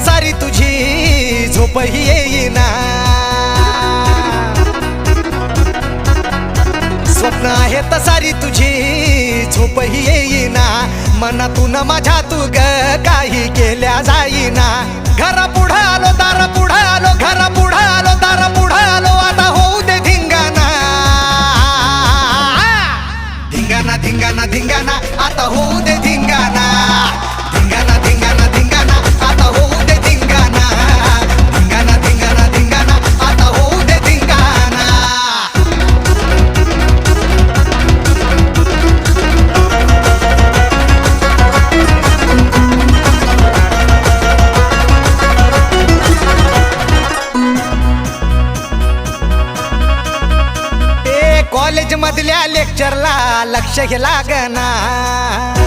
तसारी तुझी झोपही येईना. स्वप्न आहे तसारी तुझी झोपही येईना. मनातून माझ्या तू ग काही केल्या जाईना. घरा पुढं आलो दारा पुढं आलो घरा पुढं आलो दारा पुढं आलो. आता होऊ दे धिंगाणा. धिंगाणा धिंगाणा धिंगाणा. आता होऊ दे धिंगा धिंगाणा. कॉलेज मधल्या लेक्चरला लक्ष हे लागना.